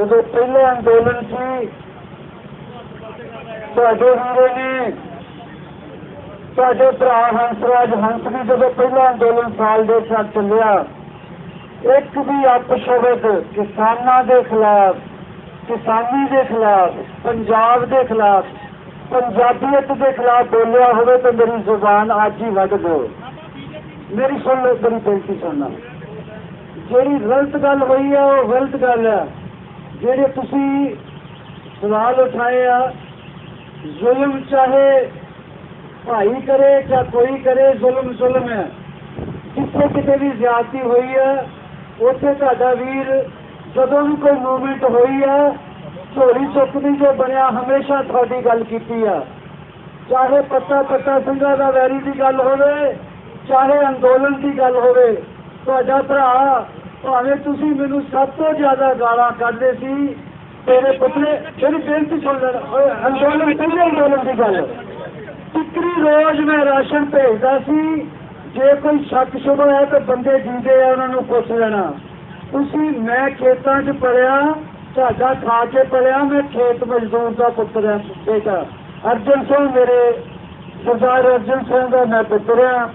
ਜਦੋਂ ਪਹਿਲਾ ਅੰਦੋਲਨ ਸੀ ਤੁਹਾਡੇ ਵੀਰੇ ਨੇ ਤੁਹਾਡੇ ਭਰਾ ਹੰਸਰਾਜ ਹੰਸ ਵੀ ਜਦੋਂ ਪਹਿਲਾ ਅੰਦੋਲਨ ਸਾਲ ਦੇ ਸਾਥ ਚੱਲਿਆ, ਇੱਕ ਵੀ ਅਪਸ਼ਬਦ ਕਿਸਾਨਾਂ ਦੇ ਖਿਲਾਫ, ਕਿਸਾਨੀ ਦੇ ਖਿਲਾਫ, ਪੰਜਾਬ ਦੇ ਖਿਲਾਫ, ਪੰਜਾਬੀਅਤ ਦੇ ਖਿਲਾਫ ਬੋਲਿਆ ਹੋਵੇ ਤਾਂ ਮੇਰੀ ਜ਼ੁਬਾਨ ਅੱਜ ਹੀ ਵੱਢ ਦਿਓ। ਮੇਰੀ ਸੁਣ ਲਓ ਬੜੀ ਬੇਨਤੀ ਸੁਣਨਾ। ਜਿਹੜੀ ਗਲਤ ਗੱਲ ਹੋਈ ਹੈ ਉਹ ਗਲਤ ਗੱਲ ਹੈ ਜਿਹੜੇ ਤੁਸੀਂ ਸਵਾਲ ਉਠਾਏ ਆ, ਜ਼ੁਲਮ ਚਾਹੇ ਭਾਈ ਕਰੇ ਜਾਂ ਕੋਈ ਕਰੇ, ਜ਼ੁਲਮ ਜ਼ੁਲਮ ਹੈ। ਜਿੱਥੇ ਕਿਤੇ ਵੀ ਜ਼ਿਆਦਤੀ ਹੋਈ ਹੈ ਉੱਥੇ ਤੁਹਾਡਾ ਵੀਰ ਜਦੋਂ ਵੀ ਕੋਈ ਮੂਵਮੈਂਟ ਹੋਈ ਹੈ ਝੋਲੀ ਚੁੱਕਦੀ ਜੋ ਬਣਿਆ ਹਮੇਸ਼ਾ ਤੁਹਾਡੀ ਗੱਲ ਕੀਤੀ ਆ। ਚਾਹੇ ਪੱਤਾ ਪੱਤਾ ਸਿੰਘਾਂ ਦਾ ਵੈਰੀ ਦੀ ਗੱਲ ਹੋਵੇ, ਚਾਹੇ ਅੰਦੋਲਨ ਦੀ ਗੱਲ ਹੋਵੇ, ਤੁਹਾਡਾ ਭਰਾ ਭਾਵੇਂ ਤੁਸੀਂ ਮੈਨੂੰ ਸਭ ਤੋਂ ਜ਼ਿਆਦਾ ਗਾਲਾਂ ਕੱਢਦੇ ਸੀ ਤੇਰੇ ਪੁੱਤਰੇ, ਮੇਰੀ ਬੇਨਤੀ ਸੁਣ ਲੈ ਅੰਦੋਲਨ ਪਹਿਲੇ ਅੰਦੋਲਨ ਦੀ ਗੱਲ। ਟਿਕਰੀ ਰੋਜ਼ ਮੈਂ ਰਾਸ਼ਨ ਭੇਜਦਾ ਸੀ, ਜੇ ਕੋਈ ਸ਼ੱਕ ਸ਼ੁਬਾ ਹੈ ਤਾਂ ਬੰਦੇ ਜੀਂਦੇ ਆ, ਉਹਨਾਂ ਨੂੰ ਪੁੱਛ ਲੈਣਾ। ਤੁਸੀਂ ਮੈਂ ਖੇਤਾਂ 'ਚ ਪੜਿਆ, ਤੁਹਾਡਾ ਖਾ ਕੇ ਪੜਿਆ, ਮੈਂ ਖੇਤ ਮਜ਼ਦੂਰ ਦਾ ਪੁੱਤਰ ਹਾਂ ਬੇਟਾ। ਅਰਜਨ ਸਿੰਘ ਮੇਰੇ, ਸਰਦਾਰ ਅਰਜਨ ਸਿੰਘ ਦਾ ਮੈਂ ਪੁੱਤਰ ਹਾਂ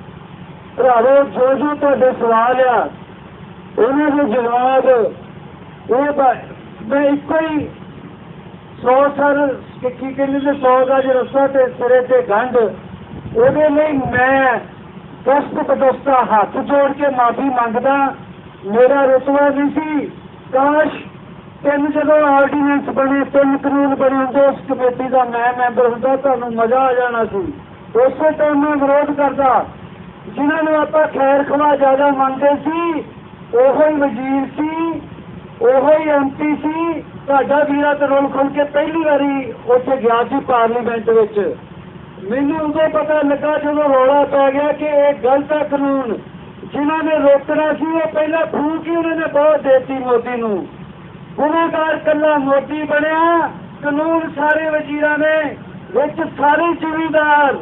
ਭਰਾਵੋ ਜੋ ਜੋ ਤੁਹਾਡੇ ਸਵਾਲ ਆ ਉਹਨਾਂ ਦੇ ਜਵਾਬ ਉਹ ਬ- ਮੈਂ ਇੱਕੋ ਹੀ ਸੌ ਸਰ ਕਿ ਕੀ ਕਹਿੰਦੇ ਨੇ ਸੌ ਦਾ ਜੇ ਰਸਤਾ ਤੇ ਸਿਰੇ ਤੇ ਗੰਢ, ਉਹਦੇ ਲਈ ਮੈਂ ਦਸਤ ਬਦਸਤਾ ਹੱਥ ਜੋੜ ਕੇ ਮਾਫੀ ਮੰਗਦਾ, ਮੇਰਾ ਰੁਤਬਾ ਨਹੀਂ ਸੀ। ਕਾਸ਼ ਤਿੰਨ ਜਦੋਂ ਆਰਡੀਨੈਂਸ ਬਣੇ, ਤਿੰਨ ਕਾਨੂੰਨ ਬਣੇ ਹੁੰਦੇ, ਉਸ ਕਮੇਟੀ ਦਾ ਮੈਂ ਮੈਂਬਰ ਹੁੰਦਾ, ਤੁਹਾਨੂੰ ਮਜ਼ਾ ਆ ਜਾਣਾ ਸੀ। ਉਸੇ ਟਾਈਮ ਮੈਂ ਵਿਰੋਧ ਕਰਦਾ, ਜਿਨ੍ਹਾਂ ਨੂੰ ਆਪਾਂ ਖੈਰ ਖਵਾ ਜ਼ਿਆਦਾ ਮੰਗਦੇ ਸੀ ਉਹੋ ਹੀ ਵਜ਼ੀਰ ਸੀ, ਉਹੋ ਹੀ ਐਮਪੀ ਸੀ। ਤੁਹਾਡਾ ਵੀਰਾ ਤੇ ਰੋਲ ਕੇ ਪਹਿਲੀ ਵਾਰੀ ਉੱਥੇ ਗਿਆ ਸੀ ਪਾਰਲੀਮੈਂਟ ਵਿੱਚ। ਮੈਨੂੰ ਉਦੋਂ ਪਤਾ ਲੱਗਾ ਜਦੋਂ ਰੌਲਾ ਪੈ ਗਿਆ ਕਿ ਇਹ ਗਲਤ ਹੈ ਕਾਨੂੰਨ। ਜਿਨ੍ਹਾਂ ਨੇ ਰੋਕਣਾ ਸੀ, ਉਹ ਪਹਿਲਾਂ ਫੂਕ ਹੀ ਉਹਨਾਂ ਨੇ ਬਹੁਤ ਦੇਤੀ ਮੋਦੀ ਨੂੰ। ਗੁਨਾਹਗਾਰ ਕੱਲਾ ਮੋਦੀ ਬਣਿਆ। ਕਾਨੂੰਨ ਸਾਰੇ ਵਜ਼ੀਰਾਂ ਨੇ, ਵਿੱਚ ਸਾਰੇ ਜ਼ਿਮੀਂਦਾਰ।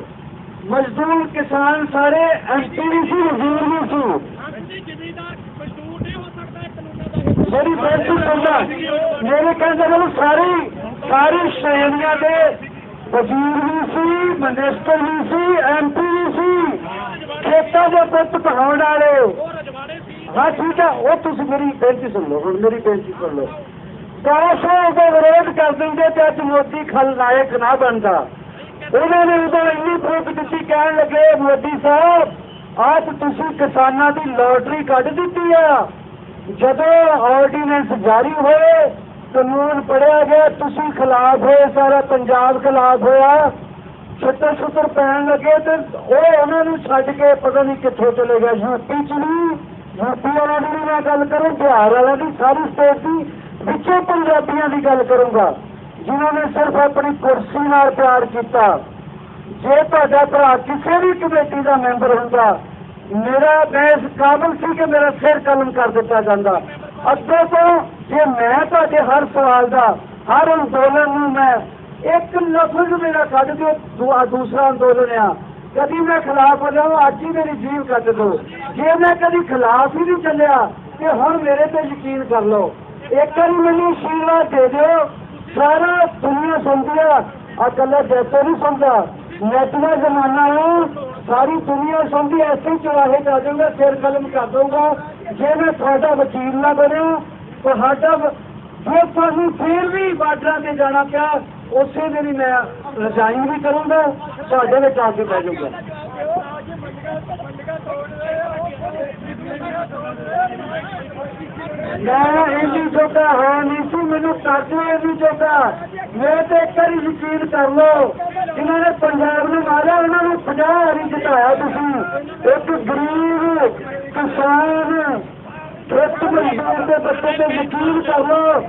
ਮਜ਼ਦੂਰ ਕਿਸਾਨ ਸਾਰੇ ਐਮਪੀ ਵੀ ਸੀ, ਵਜ਼ੀਰ ਵੀ ਸੀ ਹਾਂਜੀ ਜ਼ਿਮੀਦਾਰ ਮਜ਼ਦੂਰ ਨਹੀਂ ਹੋ ਸਕਦਾ ਇਹ ਕਾਨੂੰਨਾਂ ਦਾ ਮੇਰੀ ਬੇਨਤੀ ਸੁਣਦਾ ਮੇਰੇ ਕਹਿੰਦੇ ਨੇ ਸਾਰੀ ਸਾਰੀ ਸ਼੍ਰੇਣੀਆਂ ਦੇ ਵਜ਼ੀਰ ਵੀ ਸੀ ਮਨਿਸਟਰ ਵੀ ਸੀ ਐਮਪੀ ਵੀ ਸੀ। ਖੇਤਾਂ ਦੇ ਪੁੱਤ ਪਹਾਉਣ ਵਾਲੇ। ਹਾਂ, ਠੀਕ ਹੈ ਉਹ ਤੁਸੀਂ ਮੇਰੀ ਬੇਨਤੀ ਸੁਣ ਲਓ, ਹੁਣ ਮੇਰੀ ਬੇਨਤੀ ਸੁਣ ਲਓ। ਕਾਸ਼ ਉਹ ਉਹਦਾ ਵਿਰੋਧ ਕਰ ਦਿੰਦੇ ਤੇ ਅੱਜ ਮੋਦੀ ਖਲਨਾਇਕ ਨਾ ਬਣਦਾ। ਉਹਨਾਂ ਨੇ ਉਦੋਂ ਇੰਨੀ ਫੂਕ ਦਿੱਤੀ, ਕਹਿਣ ਲੱਗੇ, ਮੋਦੀ ਸਾਹਿਬ ਆਜ ਤੁਸੀਂ ਕਿਸਾਨਾਂ ਦੀ ਲੋਟਰੀ ਕੱਢ ਦਿੱਤੀ ਆ। ਜਦੋਂ ਆਰਡੀਨੈਂਸ ਜਾਰੀ ਹੋਏ, ਕਾਨੂੰਨ ਪੜਿਆ ਗਿਆ, ਤੁਸੀਂ ਖਿਲਾਫ ਹੋਏ, ਸਾਰਾ ਪੰਜਾਬ ਖਿਲਾਫ ਹੋਇਆ। ਛੱਤਰ ਛੁੱਤਰ ਪੈਣ ਲੱਗੇ ਤੇ ਉਹ ਉਹਨਾਂ ਨੂੰ ਛੱਡ ਕੇ ਪਤਾ ਨਹੀਂ ਕਿੱਥੋਂ ਚਲੇ ਗਿਆ ਯੂਪੀ ਚ ਵੀ, ਯੂਪੀ ਵਾਲਿਆਂ ਦੀ ਵੀ ਮੈਂ ਗੱਲ ਕਰੂੰ, ਬਿਹਾਰ ਵਾਲਿਆਂ ਦੀ, ਸਾਰੀ ਸਟੇਟ ਦੀ, ਵਿੱਚੋਂ ਪੰਜਾਬੀਆਂ ਦੀ ਗੱਲ ਕਰੂੰਗਾ, ਜਿਨ੍ਹਾਂ ਨੇ ਸਿਰਫ ਆਪਣੀ ਕੁਰਸੀ ਨਾਲ ਪਿਆਰ ਕੀਤਾ। ਜੇ ਤੁਹਾਡਾ ਭਰਾ ਕਿਸੇ ਵੀ ਕਮੇਟੀ ਦਾ ਮੈਂਬਰ ਹੁੰਦਾ ਮੇਰਾ ਮੈਂ ਕਾਬਲ ਸੀ ਕਿ ਮੇਰਾ ਸਿਰ ਕਲਮ ਕਰ ਦਿੱਤਾ ਜਾਂਦਾ। ਅੱਗੇ ਤੋਂ ਜੇ ਮੈਂ ਤੁਹਾਡੇ ਹਰ ਸਵਾਲ ਦਾ, ਹਰ ਅੰਦੋਲਨ ਨੂੰ ਮੈਂ ਇੱਕ ਲਫ਼ਜ਼ ਮੇਰਾ ਕੱਢ ਦਿਓ ਦੂਸਰਾ ਅੰਦੋਲਨ ਆ, ਕਦੀ ਮੈਂ ਖਿਲਾਫ ਹੋ ਜਾਵਾਂ, ਅੱਜ ਹੀ ਮੇਰੀ ਜੀਵ ਕੱਢ ਦਿਓ ਜੇ ਮੈਂ ਕਦੀ ਖਿਲਾਫ ਹੀ ਨਹੀਂ ਚੱਲਿਆ, ਤੇ ਹੁਣ ਮੇਰੇ ਤੇ ਯਕੀਨ ਕਰ ਲਓ। ਇੱਕ ਵਾਰੀ ਮੈਨੂੰ ਆਸ਼ੀਰਵਾਦ ਦੇ ਦਿਓ, ਸਾਰਾ ਦੁਨੀਆ ਸੁਣਦੀ ਆ। ਆ ਕੱਲਾ ਜੈਸੋ ਨਹੀਂ ਸੁਣਦਾ। ਨੈਟ ਦਾ ਜ਼ਮਾਨਾ ਹੈ ਸਾਰੀ ਦੁਨੀਆ ਸੁਣਦੀ ਐ, ਐਸੇ ਹੀ ਚੁਰਾਹੇ ਜਾਊਗਾ ਸਿਰ ਕਲਮ ਕਰ ਦਊਗਾ। ਜੇ ਮੈਂ ਤੁਹਾਡਾ ਵਕੀਲ ਨਾ ਬਣਿਆ ਤੁਹਾਡਾ ਵ- ਜੇ ਤੁਹਾਨੂੰ ਫੇਰ ਵੀ ਬਾਰਡਰਾਂ ਤੇ ਜਾਣਾ ਪਿਆ ਉਸੇ ਦਿਨ ਹੀ ਮੈਂ ਰਿਜ਼ਾਈਨ ਵੀ ਕਰੂੰਗਾ ਤੁਹਾਡੇ ਵਿੱਚ ਆ ਕੇ ਬਹਿ ਜਾਊਗਾ। ਮੈਂ ਇੰਨੀ ਜੋਗਾ ਹਾਂ ਨਹੀਂ ਸੀ ਮੈਨੂੰ ਕਾਟੋ ਇਹਦੀ ਜੋਗਾ ਮੈਂ ਤੇ ਇੱਕ ਵਾਰੀ ਯਕੀਨ ਕਰ ਲਓ ਜਿਨ੍ਹਾਂ ਨੇ ਪੰਜਾਬ ਨੂੰ ਮਾਰਿਆ, ਉਹਨਾਂ ਨੂੰ 50 ਵਾਰੀ ਜਿਤਾਇਆ ਤੁਸੀਂ। ਇੱਕ ਗਰੀਬ ਕਿਸਾਨ ਇੱਕ ਮਜ਼ਦੂਰ ਦੇ ਬੱਚੇ ਤੇ ਯਕੀਨ ਕਰ ਲਓ,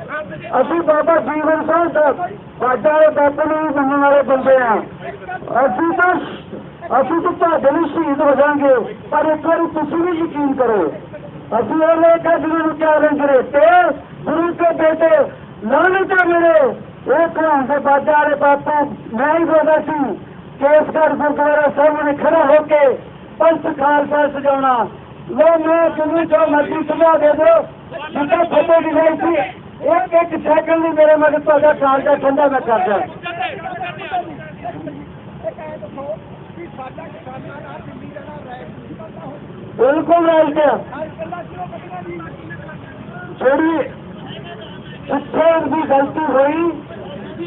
ਅਸੀਂ ਬਾਬਾ ਜੀਵਨ ਸਿੰਘ ਦਾ ਬਾਜਾ ਬਾਪੂ ਨੂੰ ਮੰਨਣ ਵਾਲੇ ਬੰਦੇ ਆ। ਅਸੀਂ ਤਾਂ ਅਸੀਂ ਤਾਂ ਤੁਹਾਡੇ ਲਈ ਸ਼ਹੀਦ ਹੋ ਜਾਾਂਗੇ ਪਰ ਇੱਕ ਵਾਰੀ ਤੁਸੀਂ ਵੀ ਯਕੀਨ ਕਰੋ। ਅਸੀਂ ਉਹ ਲੋਕ ਆ ਜਿਹਨਾਂ ਨੂੰ ਚੈਲੰਜ ਕਰੇ ਤੇ ਗੁਰੂ ਕੇ ਬੇਟੇ ਲਾਣਤਾ ਮੇਰੇ ਇਹ ਘਰਾਂ ਦੇ ਬਾਜਾ ਵਾਲੇ ਬਾਪੂ, ਮੈਂ ਹੀ ਬੋਲਦਾ ਸੀ। ਕੇਸਗੜ੍ਹ ਗੁਰਦੁਆਰਾ ਸਾਹਮਣੇ ਖੜਾ ਹੋ ਕੇ ਪੰਥ ਖਾਲਸਾ ਸਜਾਉਣਾ। ਲੋ ਮੈਂ ਜਿੰਨੀ ਜੋ ਮਰਜ਼ੀ ਸੁਝਾ ਦੇ ਦਿਓ ਜਿੱਥੇ ਫਤਿਹ ਦੀ ਹੋਈ ਸੀ, ਇੱਕ ਇੱਕ ਸੈਕਿੰਡ ਲਈ ਮੇਰੇ ਮਗਰ ਤੁਹਾਡਾ ਖਾਲਸਾ ਠੰਡਾ ਮੈਂ ਕਰਦਾ ਬਿਲਕੁਲ ਰਾਈਟ ਜਿਹੜੀ ਜਿੱਥੇ ਦੀ ਗਲਤੀ ਹੋਈ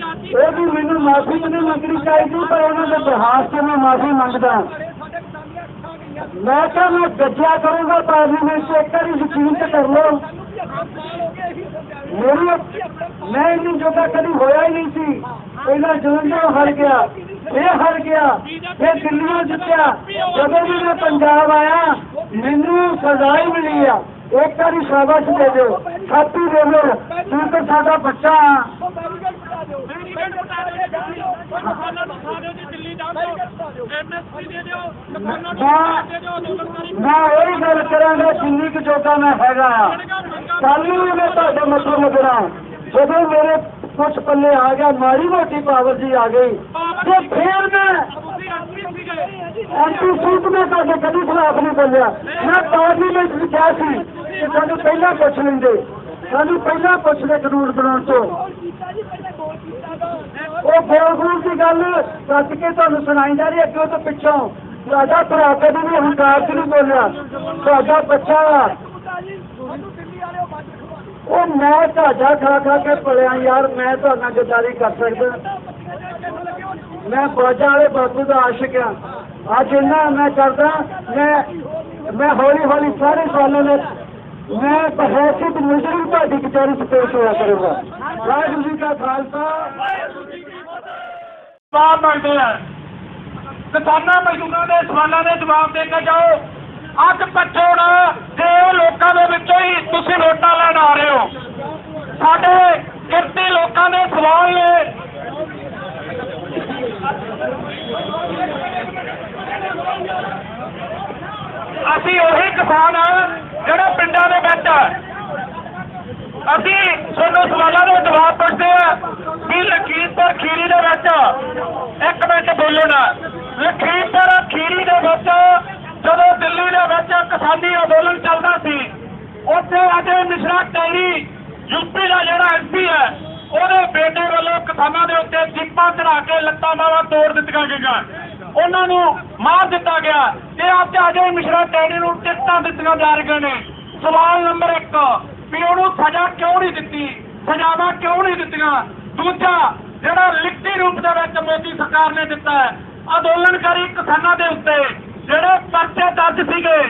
ਉਹਦੀ ਮੈਨੂੰ ਮਾਫੀ ਨਹੀਂ ਮੰਗਣੀ ਚਾਹੀਦੀ, ਪਰ ਉਹਨਾਂ ਦੇ ਬਿਹਾਰ 'ਚ ਮੈਂ ਮਾਫੀ ਮੰਗਦਾ ਮੈਂ ਕਿਹਾ ਮੈਂ ਗੱਜਿਆ ਕਰੂੰਗਾ ਪਾਰਲੀਮੈਂਟ 'ਚ ਇੱਕ ਵਾਰੀ ਯਕੀਨ ਤੇ ਕਰ ਲਓ। ਮੇਰੀ ਮੈਂ ਇੰਨੀ ਜੋਗਾ ਕਦੀ ਹੋਇਆ ਹੀ ਨਹੀਂ ਸੀ। ਪਹਿਲਾਂ ਜਲੰਧਰੋਂ ਹਰ ਗਿਆ ਇਹ ਹਰ ਗਿਆ, ਫਿਰ ਦਿੱਲੀੋਂ ਜਿੱਤਿਆ। ਜਦੋਂ ਵੀ ਮੈਂ ਪੰਜਾਬ ਆਇਆ, ਮੈਨੂੰ ਸਜ਼ਾ ਹੀ ਮਿਲੀ ਆ। ਇੱਕ ਵਾਰੀ ਸ਼ਾਬਾਸ਼ ਦੇ ਦਿਓ, ਛਾਤੀ ਦੇ ਦਿਓ। ਤੂੰ ਤਾਂ ਸਾਡਾ ਬੱਚਾ ਮੈਂ ਉਹੀ ਗੱਲ ਕਰਾਂਗਾ ਜਿੰਨੀ ਕੁ ਜੋਗਾ ਮੈਂ ਹੈਗਾ ਕੱਲ ਨੂੰ ਮੈਂ ਤੁਹਾਡੇ ਮੱਥੇ ਲੱਗਣਾ ਜਦੋਂ ਮੇਰੇ ਕੁਛ ਪੱਲੇ ਆ ਗਿਆ ਮਾੜੀ ਮੋਟੀ ਪਾਵਰ ਜੀ ਆ ਗਈ ਤੇ ਫੇਰ ਮੈਂ ਐਂਟੀ ਸੂਟ ਮੈਂ ਤੁਹਾਡੇ ਕਦੀ ਖਿਲਾਫ ਨਹੀਂ ਬੋਲਿਆ। ਮੈਂ ਪਾਰਲੀਮੈਂਟ ਵਿੱਚ ਕਿਹਾ ਸੀ ਕਿ ਸਾਨੂੰ ਪਹਿਲਾਂ ਪੁੱਛ ਲੈਂਦੇ। ਸਾਨੂੰ ਪਹਿਲਾਂ ਪੁੱਛਦੇ ਕਾਨੂੰਨ ਬਣਾਉਣ ਤੋਂ। ਉਹ ਬੋਲ ਦੀ ਗੱਲ ਕੱਟ ਕੇ ਤੁਹਾਨੂੰ ਸੁਣਾਈ ਜਾ ਰਹੀ ਹੈ, ਅੱਗੇ ਤੋਂ ਪਿੱਛੋਂ। ਤੁਹਾਡਾ ਭਰਾ ਕਦੇ ਵੀ ਹੰਕਾਰ ਚ ਨਹੀਂ ਬੋਲਿਆ। ਤੁਹਾਡਾ ਬੱਚਾ ਉਹ ਮੈਂ ਤੁਹਾਡਾ ਖਾ ਖਾ ਕੇ ਪਲਿਆ ਯਾਰ, ਮੈਂ ਤੁਹਾਡਾ ਗਦਾਰੀ ਕਰ ਸਕਦਾ। ਮੈਂ ਬਾਜਾ ਵਾਲੇ ਬਾਪੂ ਦਾ ਆਸ਼ਿਕ ਆ। ਅੱਜ ਇਹਨਾਂ ਮੈਂ ਕਰਦਾ, ਮੈਂ ਮੈਂ ਹੌਲੀ ਹੌਲੀ ਸਾਰੇ ਸਾਲਾਂ ਦੇ ਮੈਂ ਬਹਿਸਿਤ ਮੁਜਰਮ ਤੁਹਾਡੀ ਕਚਹਿਰੀ ਚ ਪੇਸ਼ ਹੋਇਆ ਕਰੂੰਗਾ। ਵਾਹਿਗੁਰੂ ਜੀ ਕਾ ਖਾਲਸਾ। ਜਵਾਬ ਮੰਗਦੇ ਆ। ਕਿਸਾਨਾਂ, ਮਜ਼ਦੂਰਾਂ ਦੇ, ਸਵਾਲਾਂ ਦੇ ਜਵਾਬ ਦੇ ਕੇ ਜਾਓ। ਅੱਜ ਪਛੋੜ ਤੇ ਲੋਕਾਂ ਦੇ ਵਿੱਚੋਂ ਹੀ ਤੁਸੀਂ ਵੋਟਾਂ ਲੈਣ ਆ ਰਹੇ ਹੋ। ਸਾਡੇ ਕਿਰਤੀ ਲੋਕਾਂ ਦੇ ਸਵਾਲ ਨੇ। ਅਸੀਂ ਉਹੀ ਕਿਸਾਨ ਜਿਹੜੇ ਪਿੰਡਾਂ ਦੇ ਵਿੱਚ ਅਸੀਂ ਤੁਹਾਨੂੰ ਸਵਾਲਾਂ ਦੇ ਜਵਾਬ ਪੁੱਛਦੇ ਆ ਵੀ ਲਖੀਮਪੁਰ ਖੀਰੀ ਦੇ ਵਿੱਚ, ਇੱਕ ਮਿੰਟ ਬੋਲੋ ਨਾ ਲਖੀਮਪੁਰ ਖੀਰੀ ਦੇ ਵਿੱਚ ਜਦੋਂ ਦਿੱਲੀ ਦੇ ਵਿੱਚ ਕਿਸਾਨੀ ਅੰਦੋਲਨ ਚੱਲਦਾ ਸੀ, ਉੱਥੇ ਅਜੇ ਮਿਸ਼ਰਾ ਟੈਰੀ ਯੂਪੀ ਦਾ ਜਿਹੜਾ ਐਮਪੀ ਹੈ, ਉਹਦੇ ਬੇਟੇ ਵੱਲੋਂ ਕਿਸਾਨਾਂ ਦੇ ਉੱਤੇ ਜਿੱਪਾਂ ਚੜਾ ਕੇ ਲੱਤਾਂ ਬਾਹਾਂ ਤੋੜ ਦਿੱਤੀਆਂ ਗਈਆਂ। ਉਹਨਾਂ ਨੂੰ ਮਾਰ ਦਿੱਤਾ ਗਿਆ ਤੇ ਅੱਜ ਅਜੇ ਮਿਸ਼ਰਾ ਟੈਰੀ ਨੂੰ ਟਿਕਟਾਂ ਦਿੱਤੀਆਂ ਜਾ ਰਹੀਆਂ ਨੇ। ਸਵਾਲ ਨੰਬਰ 1 ਵੀ ਉਹਨੂੰ ਸਜ਼ਾ ਕਿਉਂ ਨਹੀਂ ਦਿੱਤੀ? ਸਜ਼ਾਵਾਂ ਕਿਉਂ ਨਹੀਂ ਦਿੱਤੀਆਂ? ਦੂਜਾ, ਜਿਹੜਾ ਲਿਖਤੀ ਰੂਪ ਦੇ ਵਿੱਚ ਮੋਦੀ ਸਰਕਾਰ ਨੇ ਦਿੱਤਾ ਹੈ, ਅੰਦੋਲਨਕਾਰੀ ਕਿਸਾਨਾਂ ਦੇ ਉੱਤੇ ਜਿਹੜੇ ਪਰਚੇ ਦਰਜ ਸੀਗੇ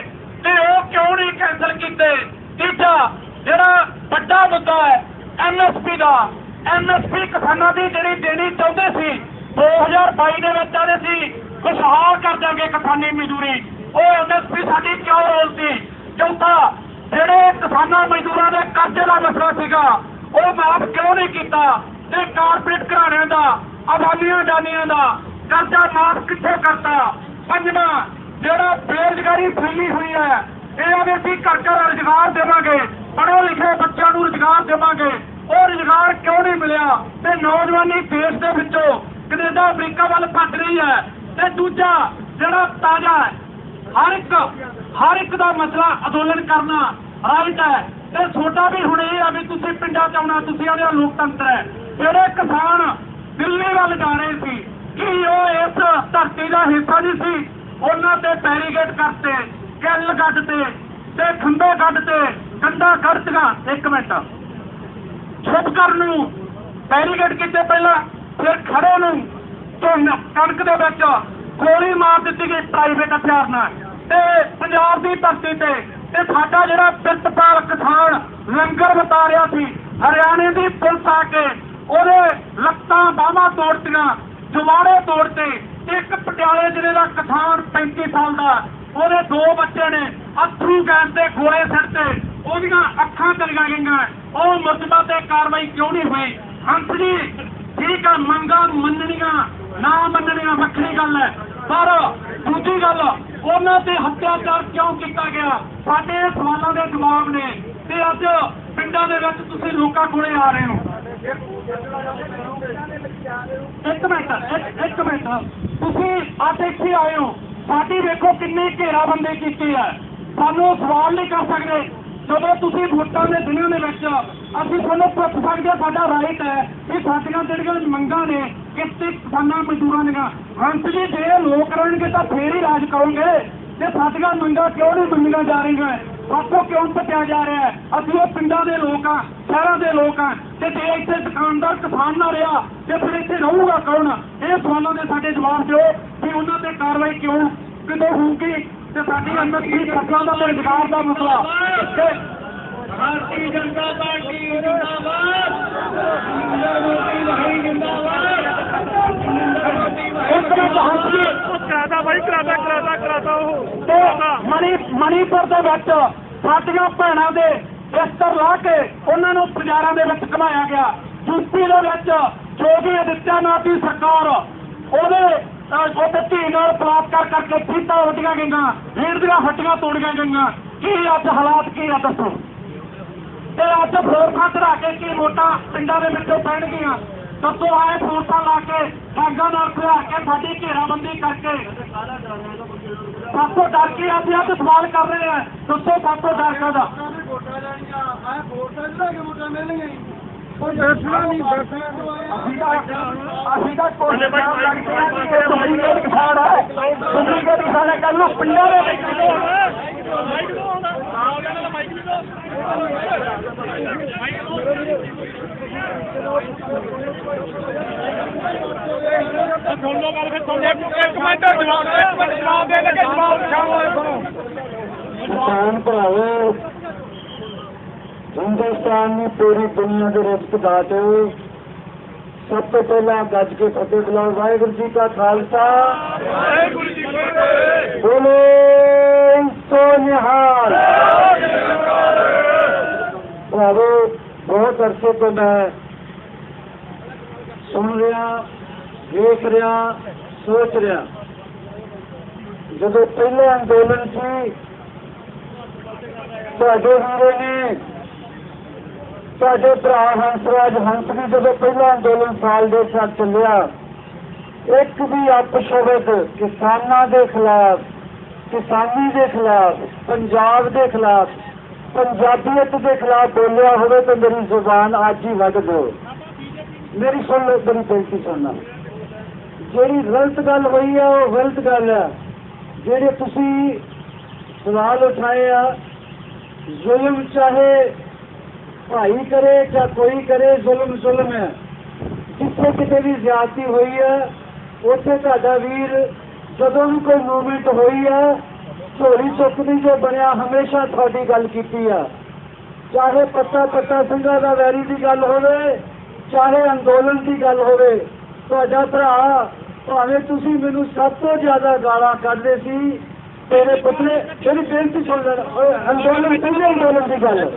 ਤੇ ਉਹ ਕਿਉਂ ਨਹੀਂ ਕੈਂਸਲ ਕੀਤੇ? ਤੀਜਾ, ਜਿਹੜਾ ਵੱਡਾ ਮੁੱਦਾ ਹੈ ਐਮਐਸਪੀ ਦਾ। ਐਮਐਸਪੀ ਕਿਸਾਨਾਂ ਦੀ ਜਿਹੜੀ ਦੇਣੀ ਚਾਹੁੰਦੇ ਸੀ 2022 ਦੇ ਵਿੱਚ ਆਦੇ ਸੀ ਖੁਸ਼ਹਾਲ ਕਰ ਦਾਂਗੇ ਕਿਸਾਨੀ ਮਜ਼ਦੂਰੀ। ਉਹ ਐਮਐਸਪੀ ਸਾਡੀ ਕਿਉਂ ਰੋਲ ਸੀ? ਚੌਥਾ ਜਿਹੜੇ ਕਿਸਾਨਾਂ ਮਜ਼ਦੂਰਾਂ ਦੇ ਕਰਜ਼ੇ ਦਾ ਮਸਲਾ ਸੀਗਾ, ਉਹ ਮਾਫ ਕਿਉਂ ਨਹੀਂ ਕੀਤਾ? ਤੇ ਕਾਰਪੋਰੇਟ ਘਰਾਣਿਆਂ ਦਾ ਅਬਾਨੀਆਂ ਜਾਨੀਆਂ ਦਾ ਕਰਜ਼ਾ ਮਾਫ ਕਿੱਥੇ ਕਰਤਾ? ਪੰਜਵਾਂ, ਜਿਹੜਾ ਬੇਰੁਜ਼ਗਾਰੀ ਫੈਲੀ ਹੋਈ ਹੈ ਇਹਨਾਂ ਦੇ ਅਸੀਂ ਘਰ ਘਰ ਰੁਜ਼ਗਾਰ ਦੇਵਾਂਗੇ ਪੜ੍ਹੇ ਲਿਖੇ ਬੱਚਿਆਂ ਨੂੰ ਰੁਜ਼ਗਾਰ ਦੇਵਾਂਗੇ, ਉਹ ਰੁਜ਼ਗਾਰ ਕਿਉਂ ਨਹੀਂ ਮਿਲਿਆ? ਤੇ ਨੌਜਵਾਨੀ ਦੇਸ਼ ਦੇ ਵਿੱਚੋਂ ਕੈਨੇਡਾ, ਅਮਰੀਕਾ ਵੱਲ ਭੱਜ ਰਹੀ ਹੈ। ਤੇ ਦੂਜਾ ਜਿਹੜਾ ਤਾਜ਼ਾ ਹਰ ਇੱਕ ਹਰ ਇੱਕ ਦਾ ਮਸਲਾ ਅੰਦੋਲਨ ਕਰਨਾ ਰਾਈਟ ਹੈ। ਤੇ ਤੁਹਾਡਾ ਵੀ ਹੁਣ ਇਹ ਆ ਵੀ ਤੁਸੀਂ ਪਿੰਡਾਂ ਚ ਆਉਣਾ, ਤੁਸੀਂ ਆਦੇ ਲੋਕਤੰਤਰ ਹੈ। ਜਿਹੜੇ ਕਿਸਾਨ ਦਿੱਲੀ ਵੱਲ ਜਾ ਰਹੇ ਸੀ, ਕਿ ਉਹ ਇਸ ਧਰਤੀ ਦਾ ਹਿੱਸਾ ਨਹੀਂ ਸੀ? ਉਹਨਾਂ ਤੇ ਬੈਰੀਗੇਟ ਕਰਤੇ ਕਿੱਲ ਕੱਢਤੇ ਤੇ ਖੰਭੇ ਕੱਢਤੇ ਕੰਡਾ ਕੱਢਤੀਆਂ ਇੱਕ ਮਿੰਟ। ਚੁੱਪ ਕਰਨ ਨੂੰ ਬੈਰੀਗੇਟ ਕੀਤੇ ਪਹਿਲਾਂ, ਫਿਰ ਖੜੇ ਨੂੰ ਧੁੰਨ, ਕਣਕ ਦੇ ਵਿੱਚ ਗੋਲੀ ਮਾਰ ਦਿੱਤੀ ਗਈ ਪ੍ਰਾਈਵੇਟ ਹਥਿਆਰ ਨਾਲ। ਤੇ ਪੰਜਾਬ ਦੀ ਧਰਤੀ ਤੇ ਤੇ ਸਾਡਾ ਜਿਹੜਾ ਪਿਰਤਪਾਲ ਕਿਸਾਨ ਲੰਗਰ ਵਰਤਾ ਰਿਹਾ ਸੀ, ਹਰਿਆਣੇ ਦੀ ਪੁਲਿਸ ਆ ਕੇ ਉਹਦੇ ਲੱਤਾਂ ਬਾਹਾਂ ਤੋੜਤੀਆਂ, ਜਵਾੜੇ ਤੋੜਤੇ। ਇੱਕ ਪਟਿਆਲੇ ਜ਼ਿਲ੍ਹੇ ਦਾ ਕਿਸਾਨ 35 ਸਾਲ ਦਾ, ਉਹਦੇ ਦੋ ਬੱਚੇ ਨੇ, ਅਥਰੂ ਗੈਸ ਦੇ ਗੋਲੇ ਸਿੱਟੇ ਉਹਦੀਆਂ ਅੱਖਾਂ ਚਲੀਆਂ ਗਈਆਂ। ਉਹ ਮੁਸਬਤ ਤੇ ਕਾਰਵਾਈ ਕਿਉਂ ਨਹੀਂ ਹੋਈ? ਹੰਸ ਜੀ, ਠੀਕ ਆ, ਮੰਗਾਂ ਮੰਨਣੀਆਂ। ਨਾ ਮੰਨਣੀਆਂ ਵੱਖਰੀ ਗੱਲ ਹੈ। ਪਰ ਦੂਜੀ ਗੱਲ, ਉਹਨਾਂ ਤੇ ਹੱਤਿਆਚਾਰ ਕਿਉਂ ਕੀਤਾ ਗਿਆ? ਸਾਡੇ ਸਵਾਲਾਂ ਦੇ ਜਵਾਬ ਨੇ। ਤੇ ਅੱਜ ਪਿੰਡਾਂ ਦੇ ਵਿੱਚ ਤੁਸੀਂ ਲੋਕਾਂ ਕੋਲੇ ਆ ਰਹੇ ਹੋ। ਇੱਕ ਮਿੰਟ, ਇੱਕ- ਮਿੰਟ। ਤੁਸੀਂ ਅੱਜ ਇੱਥੇ ਆਏ ਹੋ। ਸਾਡੀ ਵੇਖੋ ਕਿੰਨੇ ਘੇਰਾਬੰਦੀ ਕੀਤੀ ਹੈ ਸਾਨੂੰ ਸਵਾਲ ਨਹੀਂ ਕਰ ਸਕਦੇ। ਜਦੋਂ ਤੁਸੀਂ ਵੋਟਾਂ ਦੇ ਦਿਨਾਂ ਦੇ ਵਿੱਚ, ਅਸੀਂ ਤੁਹਾਨੂੰ ਪੁੱਛ ਸਕਦੇ ਸਾਡਾ ਰਾਈਟ ਹੈ ਕਿ ਸਾਡੀਆਂ ਜਿਹੜੀਆਂ ਮੰਗਾਂ ਨੇ ਕਿਤੇ ਕਿਸਾਨਾਂ, ਮਜ਼ਦੂਰਾਂ ਦੀਆਂ। ਹੰਸ ਜੀ, ਜੇ ਲੋਕ ਰਹਿਣਗੇ ਤਾਂ ਫੇਰ ਹੀ ਰਾਜ ਕਰੋਗੇ। ਤੇ ਸਾਡੀਆਂ ਮੰਗਾਂ ਕਿਉਂ ਨਹੀਂ ਮੰਗੀਆਂ ਜਾ ਰਹੀਆਂ? ਸਾਥੋਂ ਕਿਉਂ ਪਟਿਆ ਜਾ ਰਿਹਾ ਹੈ? ਅਸੀਂ ਉਹ ਪਿੰਡਾਂ ਦੇ ਲੋਕ ਆ ਸ਼ਹਿਰਾਂ ਦੇ ਲੋਕ ਆ ਤੇ ਜੇ ਇੱਥੇ ਦੁਕਾਨਦਾਰ ਕਿਸਾਨ ਨਾ ਰਿਹਾ, ਤੇ ਫਿਰ ਇੱਥੇ ਰਹੂਗਾ ਕੌਣ? ਇਹ ਸਵਾਲਾਂ ਦੇ ਸਾਡੇ ਜਵਾਬ ਦਿਓ ਕਿ ਉਹਨਾਂ ਤੇ ਕਾਰਵਾਈ ਕਿਉਂ, ਕਿਦੋਂ ਹੋਊਗੀ? ਤੇ ਸਾਡੀ ਐਮਐਸਪੀ ਫਸਲਾਂ ਦਾ ਰੁਜ਼ਗਾਰ ਦਾ ਮਸਲਾ। ਭਾਰਤੀ ਜਨਤਾ ਪਾਰਟੀ ਜਿੰਦਾਬਾਦ ਮੋਦੀ ਜਿੰਦਾਬਾਦ। ਮਿੰਟ ਹੱਸੀ ਬਾਈ ਉਹ। ਤੇ ਮਣੀ ਮਣੀਪੁਰ ਦੇ ਵਿੱਚ ਸਾਡੀਆਂ ਭੈਣਾਂ ਦੇ ਬਿਸਤਰ ਲਾ ਕੇ ਉਹਨਾਂ ਨੂੰ ਬਾਜ਼ਾਰਾਂ ਦੇ ਵਿੱਚ ਘਮਾਇਆ ਗਿਆ। ਯੂਪੀ ਦੇ ਵਿੱਚ ਜੋਗੀ ਆਦਿੱਤਿਆਨਾਥ ਦੀ ਸਰਕਾਰ ਉਹਦੇ ਉਹਦੇ ਧੀ ਨਾਲ ਬਲਾਤਕਾਰ ਕਰਕੇ ਫੀਤਾ ਵੱਡੀਆਂ ਗਈਆਂ ਰੀੜ ਦੀਆਂ ਹੱਡੀਆਂ ਤੋੜੀਆਂ ਗਈਆਂ। ਕੀ ਅੱਜ ਹਾਲਾਤ ਕੀ ਆ ਦੱਸੋ? ਤੇ ਅੱਜ ਫੋਰਸਾਂ ਚੜਾ ਕੇ ਕੀ ਵੋਟਾਂ ਪਿੰਡਾਂ ਦੇ ਵਿੱਚੋਂ ਪੈਣਗੀਆਂ? ਦੱਸੋ ਆਏ ਫੋਰਸਾਂ ਲਾ ਕੇ ਠਾਂਗਾਂ ਨਾਲ ਖਿਆ ਕੇ ਸਾਡੀ ਘੇਰਾਬੰਦੀ ਕਰਕੇ ਸਾਤੋਂ ਡਰ ਕੇ ਅਸੀਂ ਅੱਜ ਸਵਾਲ ਕਰ ਰਹੇ ਹਾਂ ਦੱਸੋ ਸਾਤੋਂ ਡਰ ਕਾਹਦਾ ਅਸੀਂ ਤਾਂ ਅਸੀਂ ਤਾਂ ਕੋਈ ਨਾਮ ਲੱਗਦੇ ਹਾਂ ਕਿ ਇਹ ਡੁਪਲੀਕੇਟ ਕਿਸਾਨ ਹੈ ਡੁਪਲੀਕੇਟ ਕਿਸਾਨ ਹੈ ਕੱਲ ਨੂੰ ਪਿੰਡਾਂ ਦੇ ਵਿੱਚ ਸੁਣ ਲਓ ਗੱਲ ਫਿਰ ਸੁਣ ਲਓ ਇੱਕ ਮਿੰਟ ਜਵਾਬ ਇੱਕ ਮਿੰਟ ਜਵਾਬ ਦੇ ਲੱਗੇ ਜਵਾਬ ਸ਼ਾਮਲ ਸੁਣੋ ਕਿਸਾਨ ਭਰਾਵੋ ਹਿੰਦੁਸਤਾਨ ਨੂੰ ਪੂਰੀ ਦੁਨੀਆ ਦੇ ਰਿਜ਼ਕ ਦਾਤੇ ਸਭ ਤੋਂ ਪਹਿਲਾਂ ਗੱਜ ਕੇ ਫਤਿਹ ਬੁਲਾਓ। ਵਾਹਿਗੁਰੂ ਜੀ ਕਾ ਖਾਲਸਾ। ਵਾਹਿਗੁਰੂ ਜੀ ਕੀ ਫਤਿਹ। ਬੋਲੇ ਸੋ ਨਿਹਾਲ। ਭਰਾਵੋ ਬਹੁਤ ਅਰਸੇ ਤੋਂ ਮੈਂ ਸੁਣ ਰਿਹਾ ਦੇਖ ਰਿਹਾ, ਸੋਚ ਰਿਹਾ। ਜਦੋਂ ਪਹਿਲਾ ਅੰਦੋਲਨ ਸੀ, ਤੁਹਾਡੇ ਵੀਰੇ ਨੇ, ਤੁਹਾਡੇ ਭਰਾ ਹੰਸਰਾਜ ਹੰਸ ਨੇ ਜਦੋਂ ਪਹਿਲਾ ਅੰਦੋਲਨ ਸਾਲ ਦੇ ਸਾਥ ਚੱਲਿਆ, ਇੱਕ ਵੀ ਅਪਸ਼ਬਦ ਕਿਸਾਨਾਂ ਦੇ ਖਿਲਾਫ, ਕਿਸਾਨੀ ਦੇ ਖਿਲਾਫ, ਪੰਜਾਬ ਦੇ ਖਿਲਾਫ ਪੰਜਾਬੀਅਤ ਦੇ ਖਿਲਾਫ ਬੋਲਿਆ ਹੋਵੇ ਤਾਂ ਮੇਰੀ ਜ਼ੁਬਾਨ ਅੱਜ ਹੀ ਵੱਢ ਦਿਓ। ਮੇਰੀ ਸੁਣ ਲਓ, ਮੇਰੀ ਬੇਨਤੀ ਸੁਣਨਾ ਜਿਹੜੀ ਗਲਤ ਗੱਲ ਹੋਈ ਆ, ਉਹ ਗਲਤ ਗੱਲ ਆ। ਜਿਹੜੇ ਤੁਸੀਂ ਸਵਾਲ ਉਠਾਏ ਆ, ਜ਼ੁਲਮ ਚਾਹੇ ਭਾਈ ਕਰੇ ਜਾਂ ਕੋਈ ਕਰੇ, ਜ਼ੁਲਮ ਜ਼ੁਲਮ ਹੈ। ਜਿੱਥੇ ਕਿਤੇ ਵੀ ਜ਼ਿਆਦਤੀ ਹੋਈ ਹੈ ਉੱਥੇ ਤੁਹਾਡਾ ਵੀਰ ਜਦੋਂ ਵੀ ਕੋਈ ਮੂਵਮੈਂਟ ਹੋਈ ਹੈ ਝੋਲੀ ਚੁੱਕਦੀ ਜੋ ਬਣਿਆ, ਹਮੇਸ਼ਾ ਤੁਹਾਡੀ ਗੱਲ ਕੀਤੀ ਆ। ਚਾਹੇ ਪੱਤਾ ਪੱਤਾ ਸਿੰਘਾਂ ਦਾ ਵੈਰੀ ਦੀ ਗੱਲ ਹੋਵੇ, ਚਾਹੇ ਅੰਦੋਲਨ ਦੀ ਗੱਲ ਹੋਵੇ, ਤੁਹਾਡਾ ਭਰਾ, ਭਾਵੇਂ ਤੁਸੀਂ ਮੈਨੂੰ ਸਭ ਤੋਂ ਜ਼ਿਆਦਾ ਗਾਲਾਂ ਕੱਢਦੇ ਸੀ ਤੇਰੇ ਪੁੱਤਰੇ ਜਿਹੜੀ ਬੇਨਤੀ ਸੁਣ ਲੈਣਾ ਅੰਦੋਲਨ, ਪਹਿਲੇ ਅੰਦੋਲਨ ਦੀ ਗੱਲ।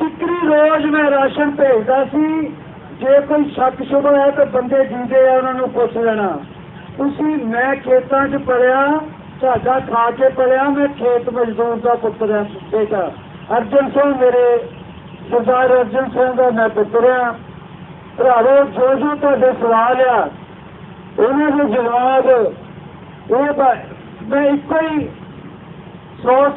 ਟਿਕਰੀ ਰੋਜ਼ ਮੈਂ ਰਾਸ਼ਨ ਭੇਜਦਾ ਸੀ, ਜੇ ਕੋਈ ਸ਼ੱਕ ਸ਼ੁਬਾ ਹੈ ਤਾਂ ਬੰਦੇ ਜੀਂਦੇ ਆ, ਉਹਨਾਂ ਨੂੰ ਪੁੱਛ ਲੈਣਾ। ਤੁਸੀਂ ਮੈਂ ਖੇਤਾਂ 'ਚ ਪੜਿਆ ਤੁਹਾਡਾ ਖਾ ਕੇ ਪੜਿਆ ਮੈਂ ਖੇਤ ਮਜ਼ਦੂਰ ਦਾ ਪੁੱਤਰ ਹਾਂ ਬੇਟਾ ਅਰਜਨ ਸਿੰਘ ਮੇਰੇ ਸਰਦਾਰ ਅਰਜਨ ਸਿੰਘ ਦਾ ਮੈਂ ਪੁੱਤਰ ਹਾਂ। ਭਰਾਵੋ, ਜੋ ਜੋ ਤੁਹਾਡੇ ਸਵਾਲ ਆ, ਉਹਨਾਂ ਦੇ ਜਵਾਬ ਇਹ ਮੈਂ ਇੱਕੋ ਹੀ ਸੋਚ